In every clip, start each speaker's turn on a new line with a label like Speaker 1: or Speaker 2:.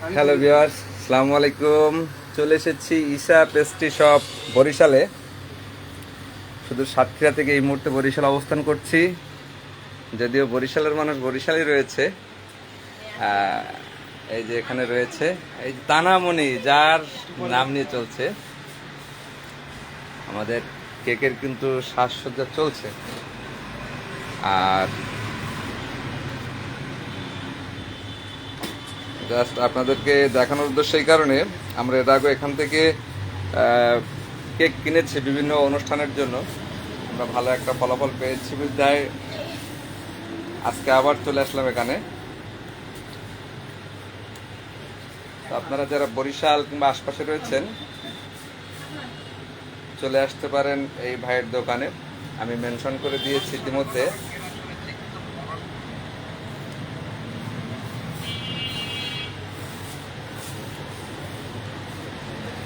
Speaker 1: Hello viewers আসসালামু আলাইকুম চলে এসেছি ঈশা পেস্ট্রি শপ বরিশালে। শুধু সাতক্ষীরা থেকে এই মুহূর্তে বরিশাল অবস্থান করছি। যদিও বরিশালের মানুষ বরিশালই রয়েছে। এই যে এখানে রয়েছে, এই তানামণি, যার নাম নিয়ে চলছে। আমাদের কেকের কিন্তু সাজসজ্জা চলছে। আর জাস্ট আপনাদেরকে দেখানোর উদ্দেশ্য এই কারণে আমরা এর আগে এখান থেকে কেক কিনেছি বিভিন্ন অনুষ্ঠানের জন্য। আমরা ভালো একটা ফলাফল পেয়েছি বিদ্যায় আজকে আবার চলে আসলাম এখানে। আপনারা যারা বরিশাল কিংবা আশপাশে রয়েছেন, চলে আসতে পারেন এই ভাইয়ের দোকানে। আমি মেনশন করে দিয়েছি ইতিমধ্যে।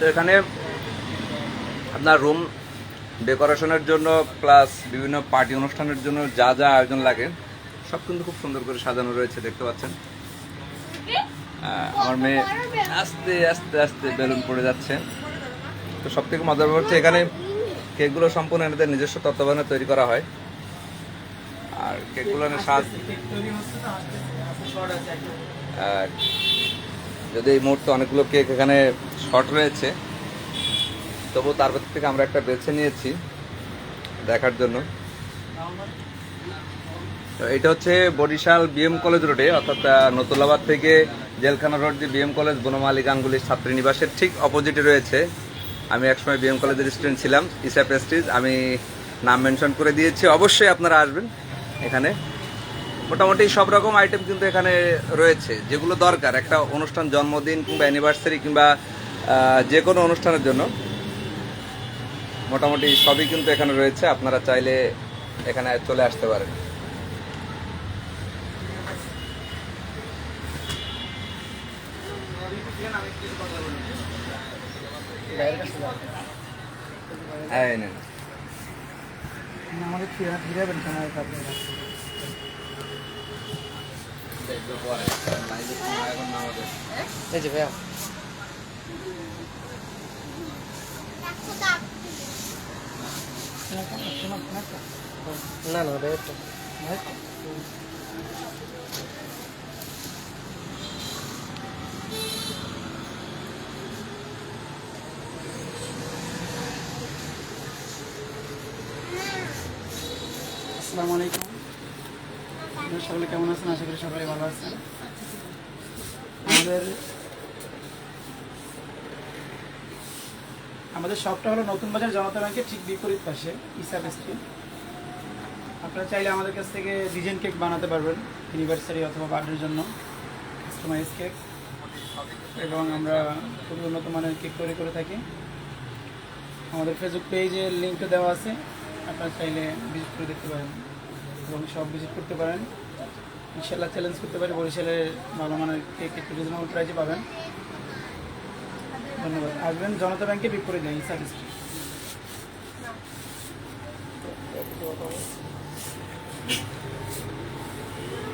Speaker 1: তো এখানে আপনার রুম ডেকোরেশনের জন্য প্লাস বিভিন্ন পার্টি অনুষ্ঠানের জন্য যা যা আয়োজন লাগে, সব কিন্তু খুব সুন্দর করে সাজানো রয়েছে, দেখতে পাচ্ছেন। আমার মেয়ে আস্তে আস্তে আস্তে বেলুন পড়ে যাচ্ছে। তো সব থেকে মজার ব্যাপার হচ্ছে এখানে কেকগুলো সম্পূর্ণ এনাদের নিজস্ব তত্ত্বাবধানে তৈরি করা হয়। আর কেকগুলোর স্বাদ যদি এই মুহূর্তে অনেকগুলো কেক এখানে শর্ট রয়েছে তবু তার ভেতর থেকে আমরা একটা বেছে নিয়েছি দেখার জন্য। তো এটা হচ্ছে বরিশাল বিএম কলেজ রোডে অর্থাৎ নতুলাবাদ থেকে জেলখানা রোড যে বিএম কলেজ বনমালী গাঙ্গুলির ছাত্রীনিবাসের ঠিক অপোজিটে রয়েছে। আমি একসময় বিএম কলেজের স্টুডেন্ট ছিলাম ইসা প্রেস্টিজ আমি নাম মেনশন করে দিয়েছি। অবশ্যই আপনারা আসবেন এখানে। মোটামুটি সব রকম আইটেম কিন্তু এখানে রয়েছে, যেগুলো দরকার। একটা অনুষ্ঠান জন্মদিন কিংবা অ্যানিভার্সারি কিংবা যে কোনো অনুষ্ঠানের জন্য। মোটামুটি সবই কিন্তু এখানে রয়েছে, আপনারা চাইলে এখানে চলে আসতে পারেন।
Speaker 2: আমাদের ফিরে সময় থাকবে না না আসসালামু আলাইকুম। সকলে কেমন আছেন? আশা করি সকলে ভালো আছেন। আমাদের আমাদের শপটা হলো নতুন বাজার জনতা ব্যাংকের ঠিক বিপরীত পাশে ইসা স্ট্রিট আপনারা চাইলে আমাদের কাছ থেকে ডিজাইন কেক বানাতে পারবেন অ্যানিভার্সারি অথবা বার্থডের জন্য কাস্টমাইজ কেক এবং আমরা খুবই উন্নত মানের কেক তৈরি করে থাকি। আমাদের ফেসবুক পেজে লিঙ্কটা দেওয়া আছে, আপনারা চাইলে ভিজিট করে দেখতে পারেন এবং সব ভিজিট করতে পারেন। ইনশাল্লাহ চ্যালেঞ্জ করতে পারি, বরিশালের ভালো মানের কেক একটু রিজনেবল প্রাইসে পাবেন। ধন্যবাদ। আসবেন জনতা ব্যাংকে বিপরীত নেই সার্ভিস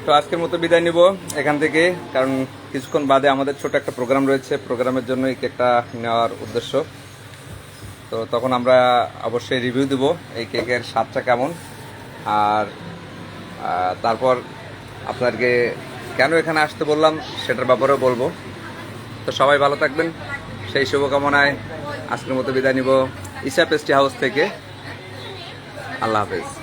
Speaker 1: তো আজকের মতো বিদায় নিব এখান থেকে, কারণ কিছুক্ষণ বাদে আমাদের ছোট একটা প্রোগ্রাম রয়েছে প্রোগ্রামের জন্য এই কেকটা নেওয়ার উদ্দেশ্য। তো তখন আমরা অবশ্যই রিভিউ দেব এই কেকের স্বাদটা কেমন, আর তারপর আপনাদেরকে কেন এখানে আসতে বললাম সেটার ব্যাপারেও বলব। তো সবাই ভালো থাকবেন। সেই শুভকামনায় আজকের মতো বিদায় নিব। ইসা পেস্টি হাউস থেকে। আল্লাহ হাফেজ।